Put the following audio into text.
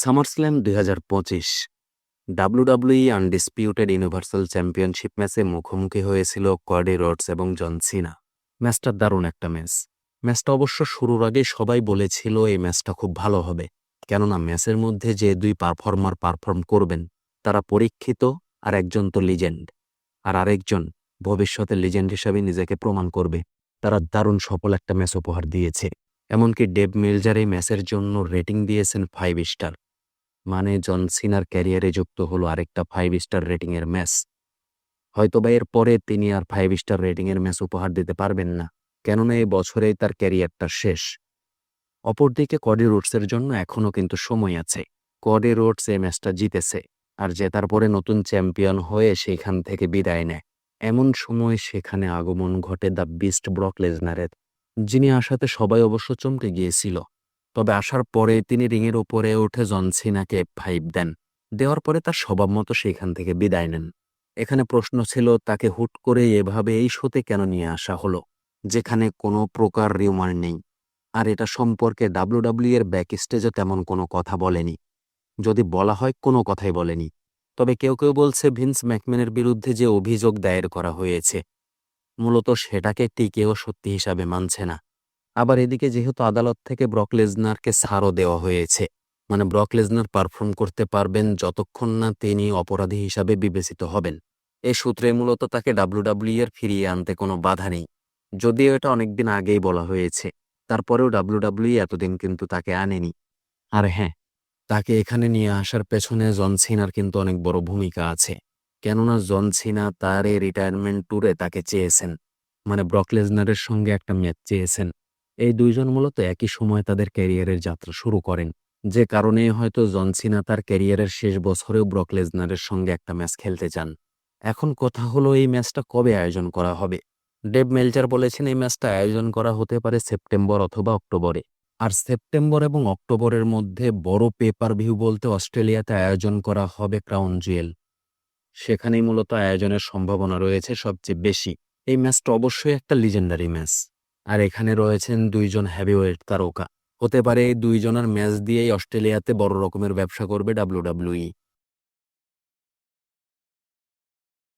SummerSlam দুই হাজার পঁচিশ। ডাব্লিউডাব্লিউই আনডিসপিউটেড ইউনিভার্সাল চ্যাম্পিয়নশিপ ম্যাচে মুখোমুখি হয়েছিল কডি রডস এবং জন সিনা। ম্যাচটা দারুণ একটা ম্যাচ ম্যাচটা অবশ্য শুরুর আগে সবাই বলেছিল এই ম্যাচটা খুব ভালো হবে। কেননা ম্যাচের মধ্যে যে দুই পারফর্মার পারফর্ম করবেন, তারা পরীক্ষিত আর একজন তো লিজেন্ড আর আরেকজন ভবিষ্যতে লিজেন্ড হিসাবে নিজেকে প্রমাণ করবে। তারা দারুণ সফল একটা ম্যাচ উপহার দিয়েছে। এমনকি ডেভ মিলজার এই ম্যাচের জন্য রেটিং দিয়েছেন ফাইভ স্টার মানে জন সিনার ক্যারিয়ারে যুক্ত হলো আরেকটা ফাইভ স্টার রেটিংয়ের ম্যাচ। হয়তোবা এর পরে তিনি আর ফাইভ স্টার রেটিংয়ের ম্যাচ উপহার দিতে পারবেন না, কেননা এই বছরেই তার ক্যারিয়ারটা শেষ। অপরদিকে কডি রোডসের জন্য এখনও কিন্তু সময় আছে। কডি রোডস এই ম্যাচটা জিতেছে, আর জেতার পরে নতুন চ্যাম্পিয়ন হয়ে সেখান থেকে বিদায় নেয়। এমন সময় সেখানে আগমন ঘটে দ্য বিস্ট ব্রক লেজনারের, যিনি আসাতে সবাই অবশ্য চমকে গিয়েছিল। তবে আসার পরে তিনি রিংয়ের ওপরে উঠে জনসিনাকে ফাইভ দেন। দেওয়ার পরে তার স্বভাব মতো সেখান থেকে বিদায় নেন। এখানে প্রশ্ন ছিল, তাকে হুট করে এভাবে এই শোতে কেন নিয়ে আসা হলো? যেখানে কোনো প্রকার রিউমার নেই। আর এটা সম্পর্কে ডাব্লিউডাব্লিউ এর ব্যাক স্টেজে তেমন কোনো কথা বলেনি। যদি বলা হয়, কোনো কথাই বলেনি। তবে কেউ কেউ বলছে, ভিন্স ম্যাকম্যানের বিরুদ্ধে যে অভিযোগ দায়ের করা হয়েছে, মূলত সেটাকে টিকেও সত্যি হিসাবে মানছে না। আবার এদিকে যেহেতু আদালত থেকে ব্রক লেজনারকে ছাড়ও দেওয়া হয়েছে মানে ব্রক লেজনার পারফর্ম করতে পারবেন যতক্ষণ না তিনি অপরাধী হিসাবে বিবেচিত হবেন। এ সূত্রে মূলত তাকে ডাব্লিউডাব্লিউ এর ফিরিয়ে আনতে কোনো বাধা নেই। যদিও এটা অনেকদিন আগেই বলা হয়েছে, তারপরেও ডাব্লিউডাব্লিউ এতদিন কিন্তু তাকে আনেনি। আর হ্যাঁ তাকে এখানে নিয়ে আসার পেছনে জন সিনার কিন্তু অনেক বড় ভূমিকা আছে। কেননা জন সিনা তার এই রিটায়ারমেন্ট ট্যুরে তাকে চেয়েছেন মানে ব্রক লেজনারের সঙ্গে একটা ম্যাচ চেয়েছেন। এই দুইজন মূলত একই সময় তাদের ক্যারিয়ারের যাত্রা শুরু করেন। যে কারণে হয়তো জনসিনা তার ক্যারিয়ারের শেষ বছরেও ব্রক লেজনারের সঙ্গে একটা ম্যাচ খেলতে চান। এখন কথা হলো এই ম্যাচটা কবে আয়োজন করা হবে? ডেভ মেলচার বলেছেন এই ম্যাচটা আয়োজন করা হতে পারে সেপ্টেম্বর অথবা অক্টোবরে। আর সেপ্টেম্বর এবং অক্টোবরের মধ্যে বড় পেপার ভিউ বলতে অস্ট্রেলিয়াতে আয়োজন করা হবে ক্রাউন জুয়েল। সেখানেই মূলত আয়োজনের সম্ভাবনা রয়েছে সবচেয়ে বেশি। এই ম্যাচটা অবশ্যই একটা লিজেন্ডারি ম্যাচ আর এখানে রয়েছেন দুইজন হ্যাভিওয়েট তারকা। হতে পারে এই দুইজনের ম্যাচ দিয়েই অস্ট্রেলিয়াতে বড় রকমের ব্যবসা করবে ডাব্লিউডাব্লিউই